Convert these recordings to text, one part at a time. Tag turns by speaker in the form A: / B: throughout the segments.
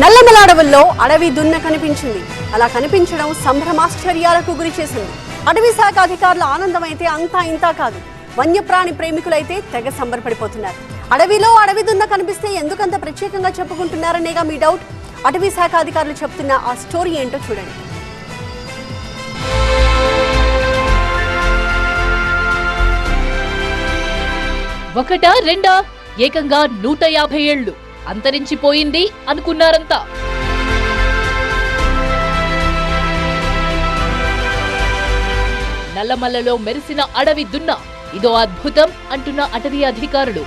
A: నల్లమల అడవుల్లో అడవి దున్న కనిపించింది. అలా కనిపించడం సంభ్రమాశ్చర్యాలకు గురి చేసింది. అటవీ శాఖ అధికారుల ఆనందమైతే అంతా ఇంతా కాదు. వన్యప్రాణి ప్రేమికులైతే తెగ సంబరపడిపోతున్నారు. అడవిలో అడవి దున్న కనిపిస్తే ఎందుకంత ప్రత్యేకంగా చెప్పుకుంటున్నారనేగా మీ డౌట్? అటవీ శాఖ అధికారులు చెప్తున్న ఆ స్టోరీ ఏంటో చూడండి.
B: ఒకటా రెండా? ఏకంగా నూట యాభై ఏళ్ళు. అంతరించిపోయింది అనుకున్నారంతా. నల్లమల్లలో మెరిసిన అడవి దున్న ఇదో అద్భుతం అంటున్న అటవీ అధికారులు.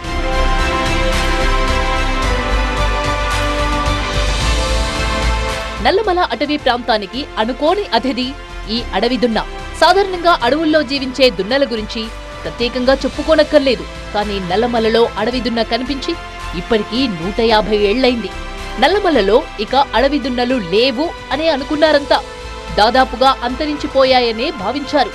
B: నల్లమల అటవీ ప్రాంతానికి అనుకోని అతిథి ఈ అడవి దున్న. సాధారణంగా అడవుల్లో జీవించే దున్నల గురించి ప్రత్యేకంగా చెప్పుకోనక్కర్లేదు. కానీ నల్లమలలో అడవి దున్న కనిపించి ఇప్పటికీ నూట యాభై ఏళ్ళైంది నల్లమలలో ఇక అడవి దున్నలు లేవు అనే అనుకున్నారంతా. దాదాపుగా అంతరించిపోయాయనే భావించారు.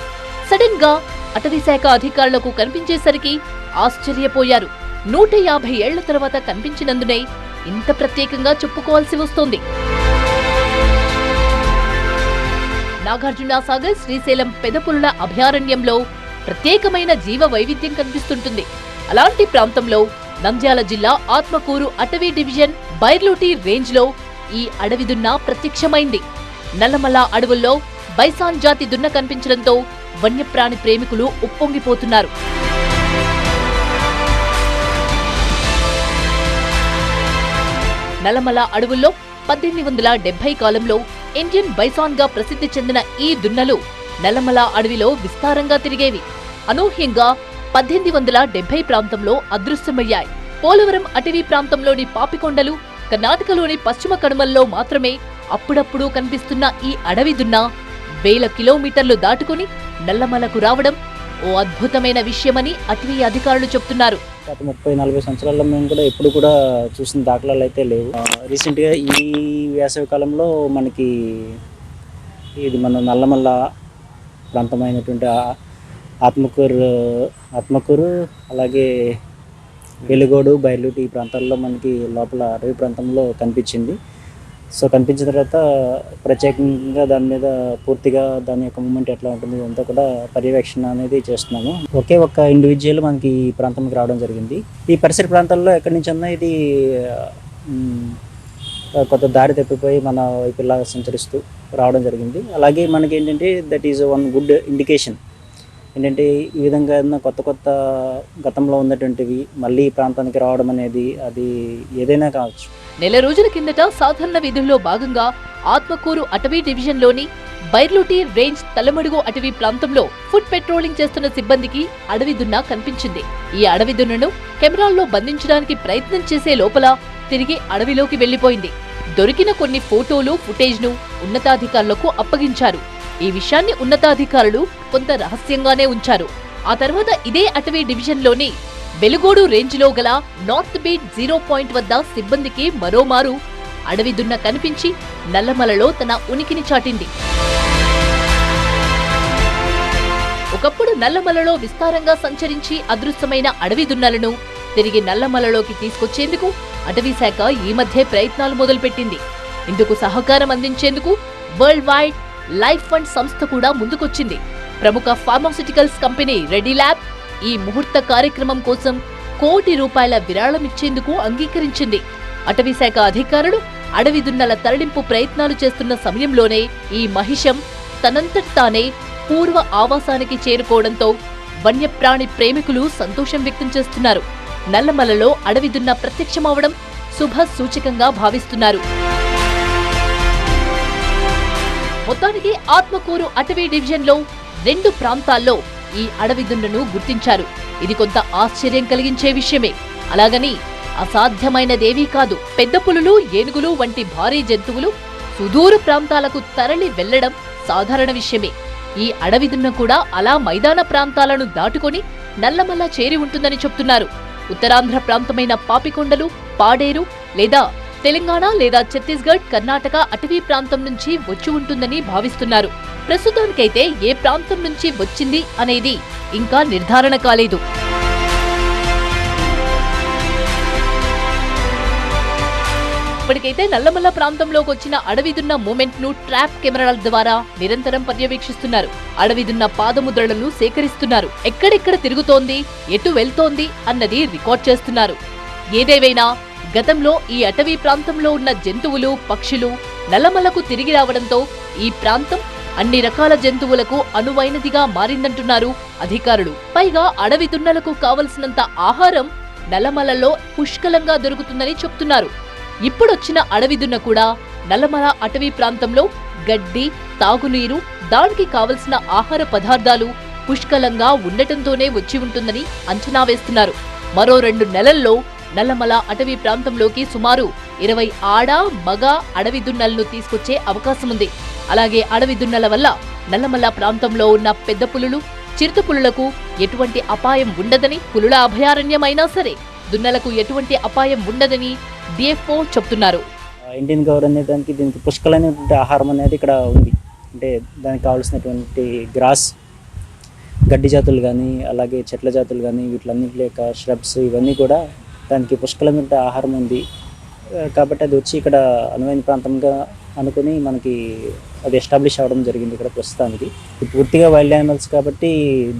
B: సడన్గా అటవీ శాఖ అధికారులకు కనిపించేసరికి ఆశ్చర్యపోయారు. నూట యాభై ఏళ్ళ తర్వాత కనిపించినందునే ఇంత ప్రత్యేకంగా చెప్పుకోవాల్సి వస్తోంది. నాగార్జున సాగర్ శ్రీశైలం పెదపులుల అభయారణ్యంలో ప్రత్యేకమైన జీవ వైవిధ్యం కనిపిస్తుంటుంది. అలాంటి ప్రాంతంలో నంద్యాల జిల్లా ఆత్మకూరు అటవీ డివిజన్ బైర్లూటి రేంజ్లో ఈ అడవి దున్న ప్రత్యక్షమైంది. నల్లమల్ల అడవుల్లో బైసాన్ జాతి దున్న కనిపించడంతో వన్యప్రాణి ప్రేమికులు ఉప్పొంగిపోతున్నారు. నల్లమల అడవుల్లో పద్దెనిమిది వందల డెబ్బై కాలంలో ఇండియన్ బైసాన్గా ప్రసిద్ధి చెందిన ఈ దున్నలు నల్లమల అడవిలో విస్తారంగా తిరిగేవి. అనూహ్యంగా పద్దెనిమిది వందల డెబ్బై ప్రాంతంలో అదృశ్యమయ్యాయి. పోలవరం అటవీ ప్రాంతంలోని పాపికొండలు కర్ణాటకలోని పశ్చిమ కనుమల్లో మాత్రమే అప్పుడప్పుడు కనిపిస్తున్న ఈ అడవి దున్న వేల కిలోమీటర్లు దాటుకుని నల్లమలకు రావడం ఓ అద్భుతమైన విషయమని అటవీ అధికారులు చెప్తున్నారు.
C: గత ముప్పై నలభై సంవత్సరాల్లో మేము కూడా ఎప్పుడు కూడా చూసిన దాఖలాలు అయితే లేవు. రీసెంట్గా ఈ వేసవి కాలంలో మనకి ఇది మన నల్లమల్ల ప్రాంతమైనటువంటి ఆత్మకూరు ఆత్మకూరు అలాగే వెలుగోడు బయలుటి ఈ ప్రాంతాల్లో మనకి లోపల అడవి ప్రాంతంలో కనిపించింది. సో కనిపించిన తర్వాత ప్రత్యేకంగా దాని మీద పూర్తిగా దాని యొక్క మూమెంట్ ఎట్లా ఉంటుంది అంతా కూడా పర్యవేక్షణ అనేది చేస్తున్నాము. ఒకే ఒక్క ఇండివిజువల్ మనకి ఈ ప్రాంతంకి రావడం జరిగింది. ఈ పరిసర ప్రాంతాల్లో ఎక్కడి నుంచి అన్నా ఇది కొత్త దారి తప్పిపోయి మన వైపు ఇలా సంచరిస్తూ రావడం జరిగింది. అలాగే మనకి ఏంటంటే that is one good indication ఏంటంటే ఈ విధంగా ఏదైనా కొత్త కొత్త గతంలో ఉన్నటువంటివి మళ్ళీ ఈ ప్రాంతానికి రావడం అనేది అది ఏదైనా కావచ్చు.
B: నెల రోజుల కిందట సాధారణ విధుల్లో భాగంగా ఆత్మకూరు అటవీ డివిజన్లోని బైర్లుటి రేంజ్ తలమడుగు అటవీ ప్రాంతంలో ఫుడ్ పెట్రోలింగ్ చేస్తున్న సిబ్బందికి అడవి దున్న కనిపించింది. ఈ అడవి దున్నను కెమెరాల్లో బంధించడానికి ప్రయత్నం చేసే లోపల తిరిగి అడవిలోకి వెళ్ళిపోయింది దొరికిన కొన్ని ఫోటోలు ఫుటేజ్ను ఉన్నతాధికారులకు అప్పగించారు. ఈ విషయాన్ని ఉన్నతాధికారులు కొంత రహస్యంగానే ఉంచారు. ఆ తర్వాత ఇదే అటవీ డివిజన్లోని వెలుగోడు రేంజ్లో గల నార్త్ బీట్ జీరో పాయింట్ వద్ద సిబ్బందికి మరోమారు అడవి దున్న కనిపించి నల్లమలలో తన ఉనికిని చాటింది. ఒకప్పుడు నల్లమలలో విస్తారంగా సంచరించి అదృశ్యమైన అడవి దున్నలను తిరిగి నల్లమలలోకి తీసుకొచ్చేందుకు అటవీ శాఖ ఈ మధ్య ప్రయత్నాలు మొదలుపెట్టింది. ఇందుకు సహకారం అందించేందుకు వరల్డ్ వైడ్ లైఫ్ ఫండ్ సంస్థ కూడా ముందుకొచ్చింది. ప్రముఖ ఫార్మాసిటికల్స్ కంపెనీ రెడీ ల్యాబ్ ఈ ముహూర్త కార్యక్రమం కోసం కోటి రూపాయల విరాళం ఇచ్చేందుకు అంగీకరించింది. అటవీ శాఖ అధికారులు అడవి దున్నల తరలింపు ప్రయత్నాలు చేస్తున్న సమయంలోనే ఈ మహిషం తనంతట తానే పూర్వ ఆవాసానికి చేరుకోవడంతో వన్యప్రాణి ప్రేమికులు సంతోషం వ్యక్తం చేస్తున్నారు. నల్లమలలో అడవి దున్న ప్రత్యక్షమవడం శుభ సూచకంగా భావిస్తున్నారు. మొత్తానికి ఆత్మకూరు అటవీ డివిజన్లో రెండు ప్రాంతాల్లో ఈ అడవి దున్నను గుర్తించారు. ఇది కొంత ఆశ్చర్యం కలిగించే విషయమే. అలాగని అసాధ్యమైనదేవీ కాదు. పెద్ద పులులు ఏనుగులు వంటి భారీ జంతువులు సుదూర ప్రాంతాలకు తరలి వెళ్ళడం సాధారణ విషయమే. ఈ అడవి దున్న కూడా అలా మైదాన ప్రాంతాలను దాటుకొని నల్లమల్ల చేరి ఉంటుందని చెప్తున్నారు. ఉత్తరాంధ్ర ప్రాంతమైన పాపికొండలు పాడేరు లేదా తెలంగాణ లేదా ఛత్తీస్గఢ్ కర్ణాటక అటవీ ప్రాంతం నుంచి వచ్చి ఉంటుందని భావిస్తున్నారు. ప్రస్తుతానికైతే ఏ ప్రాంతం నుంచి వచ్చింది అనేది ఇంకా నిర్ధారణ కాలేదు. ఇప్పటికైతే నల్లమల్ల ప్రాంతంలోకి వచ్చిన అడవిదున్న మూమెంట్ను ట్రాప్ కెమెరాల ద్వారా నిరంతరం పర్యవేక్షిస్తున్నారు. అడవిదున్న పాదముద్రలను సేకరిస్తున్నారు. ఎక్కడెక్కడ తిరుగుతోంది ఎటు వెళ్తోంది అన్నది రికార్డ్ చేస్తున్నారు. ఏదేవైనా గతంలో ఈ అటవీ ప్రాంతంలో ఉన్న జంతువులు పక్షులు నల్లమలకు తిరిగి రావడంతో ఈ ప్రాంతం అన్ని రకాల జంతువులకు అనువైనదిగా మారిందంటున్నారు అధికారులు. పైగా అడవి దున్నలకు కావలసినంత ఆహారం నల్లమలలో పుష్కలంగా దొరుకుతుందని చెప్తున్నారు. ఇప్పుడొచ్చిన అడవి దున్న కూడా నల్లమల అటవీ ప్రాంతంలో గడ్డి తాగునీరు దానికి కావలసిన ఆహార పదార్థాలు పుష్కలంగా ఉండటంతోనే వచ్చి ఉంటుందని అంచనా వేస్తున్నారు. మరో రెండు నెలల్లో నల్లమల అటవీ ప్రాంతంలోకి సుమారు ఇరవై ఆడ మగ అడవి దున్నలను తీసుకొచ్చే అవకాశం ఉంది అలాగే అడవి దున్నల వల్ల నల్లమల ప్రాంతంలో ఉన్న పెద్ద పులులు చిరుత పులులకు ఎటువంటి అపాయం ఉండదని పులుల అభయారణ్యమైనా సరే దున్నలకు ఎటువంటి అపాయం ఉండదని డిఎఫ్ఓ చెప్తున్నారు
C: ఇండియన్ గౌర్ అనే దానికి దీనికి పుష్కలైనటువంటి ఆహారం అనేది ఇక్కడ ఉంది. అంటే దానికి కావాల్సినటువంటి గ్రాస్ గడ్డి జాతులు కానీ అలాగే చెట్ల జాతులు కానీ వీటిలన్నింటి యొక్క ష్రబ్స్ ఇవన్నీ కూడా దానికి పుష్కలమైన ఆహారం ఉంది. కాబట్టి అది వచ్చి ఇక్కడ అనువైన ప్రాంతంగా అనుకుని మనకి అది ఎస్టాబ్లిష్ అవ్వడం జరిగింది ఇక్కడ ప్రస్తుతానికి. పూర్తిగా వైల్డ్ యానిమల్స్ కాబట్టి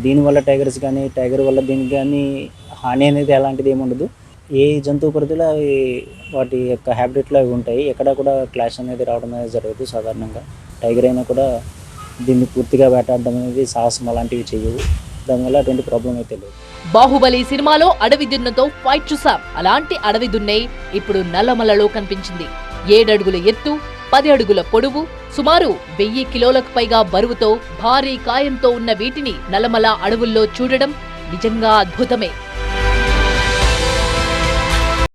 C: దీనివల్ల టైగర్స్ కానీ టైగర్ వల్ల దీనికి కానీ హాని అనేది అలాంటిది ఏముండదు ఏ జంతువు పరిధిలో అవి వాటి యొక్క హ్యాబిటెట్లో అవి ఉంటాయి. ఎక్కడ కూడా క్లాష్ అనేది రావడం అనేది జరగదు సాధారణంగా. టైగర్ అయినా కూడా దీన్ని పూర్తిగా వేటాడడం అనేది సాహసం అలాంటివి చేయవు. దానివల్ల అటువంటి ప్రాబ్లం అయితే లేదు.
B: బాహుబలి సినిమాలో అడవి దున్నతో ఫైట్ చూసాం అలాంటి అడవి దున్నే ఇప్పుడు నల్లమలలో కనిపించింది. ఏడడుగుల ఎత్తు పది అడుగుల పొడవు సుమారు వెయ్యి కిలోలకు పైగా బరువుతో భారీ కాయంతో ఉన్న వీటిని నల్లమల అడవుల్లో చూడడం నిజంగా అద్భుతమే.